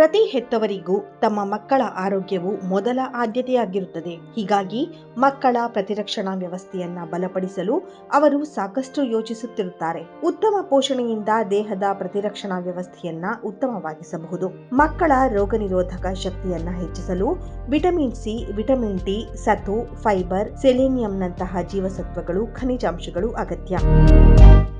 ಪ್ರತಿ ಹೆತ್ತವರಿಗೂ ತಮ್ಮ ಮಕ್ಕಳ ಆರೋಗ್ಯವು ಮೊದಲ ಆದ್ಯತೆಯಾಗಿರುತ್ತದೆ. ಹೀಗಾಗಿ ಮಕ್ಕಳ ಪ್ರತಿರಕ್ಷಣಾ ವ್ಯವಸ್ಥೆಯನ್ನ ಬಲಪಡಿಸಲು ಅವರು ಸಾಕಷ್ಟು ಯೋಚಿಸುತ್ತಿರುತ್ತಾರೆ. ಉತ್ತಮ ಪೋಷಣೆಯಿಂದ ದೇಹದ ಪ್ರತಿರಕ್ಷಣಾ ವ್ಯವಸ್ಥೆಯನ್ನ ಉತ್ತಮವಾಗಿಸಬಹುದು. ಮಕ್ಕಳ ರೋಗ ನಿರೋಧಕ ಶಕ್ತಿಯನ್ನ ಹೆಚ್ಚಿಸಲು ವಿಟಮಿನ್ ಸಿ, ವಿಟಮಿನ್ ಡಿ, ಸತು, ಫೈಬರ್, ಸೆಲೆನಿಯಂನಂತಹ ಜೀವಸತ್ವಗಳು, ಖನಿಜಾಂಶಗಳು ಅಗತ್ಯ.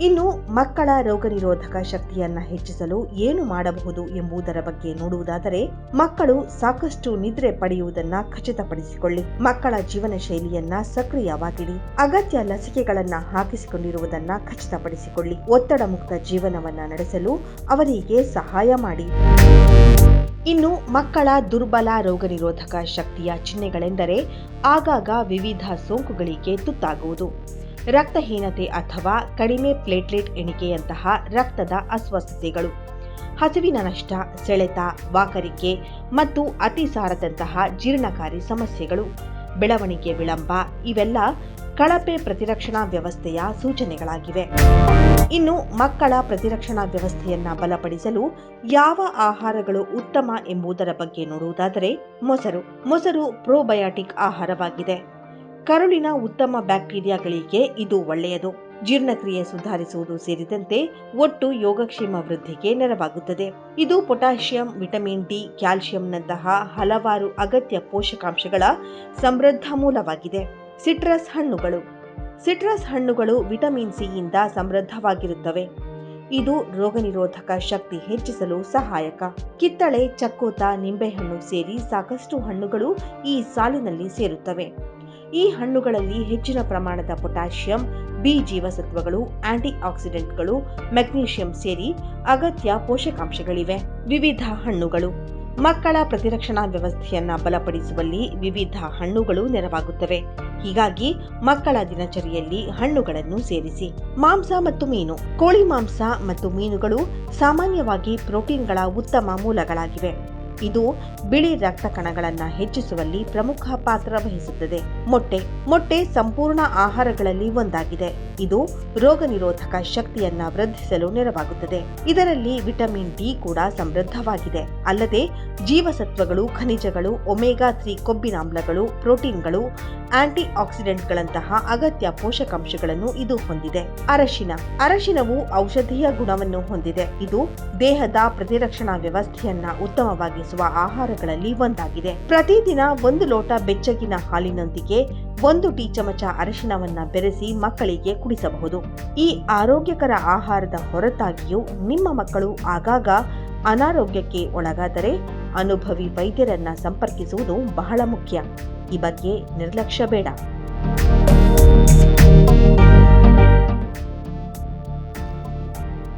ಇನ್ನು ಮಕ್ಕಳ ರೋಗ ನಿರೋಧಕ ಶಕ್ತಿಯನ್ನ ಹೆಚ್ಚಿಸಲು ಏನು ಮಾಡಬಹುದು ಎಂಬುದರ ಬಗ್ಗೆ ನೋಡುವುದಾದರೆ ಮಕ್ಕಳು ಸಾಕಷ್ಟು ನಿದ್ರೆ ಪಡೆಯುವುದನ್ನ ಖಚಿತಪಡಿಸಿಕೊಳ್ಳಿ. ಮಕ್ಕಳ ಜೀವನ ಶೈಲಿಯನ್ನ ಸಕ್ರಿಯವಾಗಿಡಿ. ಅಗತ್ಯ ಲಸಿಕೆಗಳನ್ನ ಹಾಕಿಸಿಕೊಂಡಿರುವುದನ್ನ ಖಚಿತಪಡಿಸಿಕೊಳ್ಳಿ. ಒತ್ತಡ ಮುಕ್ತ ಜೀವನವನ್ನ ನಡೆಸಲು ಅವರಿಗೆ ಸಹಾಯ ಮಾಡಿ. ಇನ್ನು ಮಕ್ಕಳ ದುರ್ಬಲ ರೋಗ ನಿರೋಧಕ ಶಕ್ತಿಯ ಚಿಹ್ನೆಗಳೆಂದರೆ ಆಗಾಗ ವಿವಿಧ ಸೋಂಕುಗಳಿಗೆ ತುತ್ತಾಗುವುದು. ರಕ್ತಹೀನತೆ ಅಥವಾ ಕಡಿಮೆ ಪ್ಲೇಟ್ಲೆಟ್ ಎಣಿಕೆಯಂತಹ ರಕ್ತದ ಅಸ್ವಸ್ಥತೆಗಳು. ಹಸಿವಿನ ನಷ್ಟ, ಸೆಳೆತ, ವಾಕರಿಕೆ ಮತ್ತು ಅತಿಸಾರದಂತಹ ಜೀರ್ಣಕಾರಿ ಸಮಸ್ಯೆಗಳು. ಬೆಳವಣಿಗೆ ವಿಳಂಬ ಇವೆಲ್ಲ ಕಳಪೆ ಪ್ರತಿರಕ್ಷಣಾ ವ್ಯವಸ್ಥೆಯ ಸೂಚನೆಗಳಾಗಿವೆ. ಇನ್ನು ಮಕ್ಕಳ ಪ್ರತಿರಕ್ಷಣಾ ವ್ಯವಸ್ಥೆಯನ್ನ ಬಲಪಡಿಸಲು ಯಾವ ಆಹಾರಗಳು ಉತ್ತಮ ಎಂಬುದರ ಬಗ್ಗೆ ನೋಡುವುದಾದರೆ ಮೊಸರು. ಮೊಸರು ಪ್ರೋಬಯಾಟಿಕ್ ಆಹಾರವಾಗಿದೆ. ಕರುಳಿನ ಉತ್ತಮ ಬ್ಯಾಕ್ಟೀರಿಯಾಗಳಿಗೆ ಇದು ಒಳ್ಳೆಯದು. ಜೀರ್ಣಕ್ರಿಯೆ ಸುಧಾರಿಸುವುದು ಸೇರಿದಂತೆ ಒಟ್ಟು ಯೋಗಕ್ಷೇಮ ವೃದ್ಧಿಗೆ ನೆರವಾಗುತ್ತದೆ. ಇದು ಪೊಟ್ಯಾಷಿಯಂ, ವಿಟಮಿನ್ ಡಿ ಕ್ಯಾಲ್ಸಿಯಂನಂತಹ ಹಲವಾರು ಅಗತ್ಯ ಪೋಷಕಾಂಶಗಳ ಸಮೃದ್ಧ ಮೂಲವಾಗಿದೆ. ಸಿಟ್ರಸ್ ಹಣ್ಣುಗಳು. ಸಿಟ್ರಸ್ ಹಣ್ಣುಗಳು ವಿಟಮಿನ್ ಸಿಯಿಂದ ಸಮೃದ್ಧವಾಗಿರುತ್ತವೆ. ಇದು ರೋಗನಿರೋಧಕ ಶಕ್ತಿ ಹೆಚ್ಚಿಸಲು ಸಹಾಯಕ. ಕಿತ್ತಳೆ, ಚಕ್ಕೋತ, ನಿಂಬೆಹಣ್ಣು ಸೇರಿ ಸಾಕಷ್ಟು ಹಣ್ಣುಗಳು ಈ ಸಾಲಿನಲ್ಲಿ ಸೇರುತ್ತವೆ. ಈ ಹಣ್ಣುಗಳಲ್ಲಿ ಹೆಚ್ಚಿನ ಪ್ರಮಾಣದ ಪೊಟ್ಯಾಷಿಯಂ, ಬಿ ಜೀವಸತ್ವಗಳು ಆಂಟಿ ಆಕ್ಸಿಡೆಂಟ್ಗಳು ಮೆಗ್ನೀಷಿಯಂ ಸೇರಿ ಅಗತ್ಯ ಪೋಷಕಾಂಶಗಳಿವೆ. ವಿವಿಧ ಹಣ್ಣುಗಳು. ಮಕ್ಕಳ ಪ್ರತಿರಕ್ಷಣಾ ವ್ಯವಸ್ಥೆಯನ್ನ ಬಲಪಡಿಸುವಲ್ಲಿ ವಿವಿಧ ಹಣ್ಣುಗಳು ನೆರವಾಗುತ್ತವೆ. ಹೀಗಾಗಿ ಮಕ್ಕಳ ದಿನಚರಿಯಲ್ಲಿ ಹಣ್ಣುಗಳನ್ನು ಸೇರಿಸಿ. ಮಾಂಸ ಮತ್ತು ಮೀನು. ಕೋಳಿ ಮಾಂಸ ಮತ್ತು ಮೀನುಗಳು ಸಾಮಾನ್ಯವಾಗಿ ಪ್ರೋಟೀನ್ಗಳ ಉತ್ತಮ ಮೂಲಗಳಾಗಿವೆ. ಇದು ಬಿಳಿ ರಕ್ತ ಕಣಗಳನ್ನು ಹೆಚ್ಚಿಸುವಲ್ಲಿ ಪ್ರಮುಖ ಪಾತ್ರ ವಹಿಸುತ್ತದೆ. ಮೊಟ್ಟೆ ಮೊಟ್ಟೆ ಸಂಪೂರ್ಣ ಆಹಾರಗಳಲ್ಲಿ ಒಂದಾಗಿದೆ. ಇದು ರೋಗ ನಿರೋಧಕ ಶಕ್ತಿಯನ್ನ ವೃದ್ಧಿಸಲು ನೆರವಾಗುತ್ತದೆ. ಇದರಲ್ಲಿ ವಿಟಮಿನ್ ಡಿ ಕೂಡ ಸಮೃದ್ಧವಾಗಿದೆ. ಅಲ್ಲದೆ ಜೀವಸತ್ವಗಳು, ಖನಿಜಗಳು, ಒಮೆಗಾ ತ್ರೀ ಕೊಬ್ಬಿನಾಮ್ಲಗಳು, ಪ್ರೋಟೀನ್ಗಳು ಆಂಟಿ ಆಕ್ಸಿಡೆಂಟ್ಗಳಂತಹ ಅಗತ್ಯ ಪೋಷಕಾಂಶಗಳನ್ನು ಇದು ಹೊಂದಿದೆ. ಅರಶಿನ, ಅರಶಿನವು ಔಷಧೀಯ ಗುಣವನ್ನು ಹೊಂದಿದೆ. ಇದು ದೇಹದ ಪ್ರತಿರಕ್ಷಣಾ ವ್ಯವಸ್ಥೆಯನ್ನ ಉತ್ತಮವಾಗಿಸುವ ಆಹಾರಗಳಲ್ಲಿ ಒಂದಾಗಿದೆ. ಪ್ರತಿದಿನ ಒಂದು ಲೋಟ ಬೆಚ್ಚಗಿನ ಹಾಲಿನೊಂದಿಗೆ ಒಂದು ಟೀ ಚಮಚ ಅರಿಶಿನವನ್ನ ಬೆರೆಸಿ ಮಕ್ಕಳಿಗೆ ಕುಡಿಸಬಹುದು. ಈ ಆರೋಗ್ಯಕರ ಆಹಾರದ ಹೊರತಾಗಿಯೂ ನಿಮ್ಮ ಮಕ್ಕಳು ಆಗಾಗ ಅನಾರೋಗ್ಯಕ್ಕೆ ಒಳಗಾದರೆ ಅನುಭವಿ ವೈದ್ಯರನ್ನ ಸಂಪರ್ಕಿಸುವುದು ಬಹಳ ಮುಖ್ಯ. ಈ ಬಗ್ಗೆ ನಿರ್ಲಕ್ಷ್ಯ ಬೇಡ.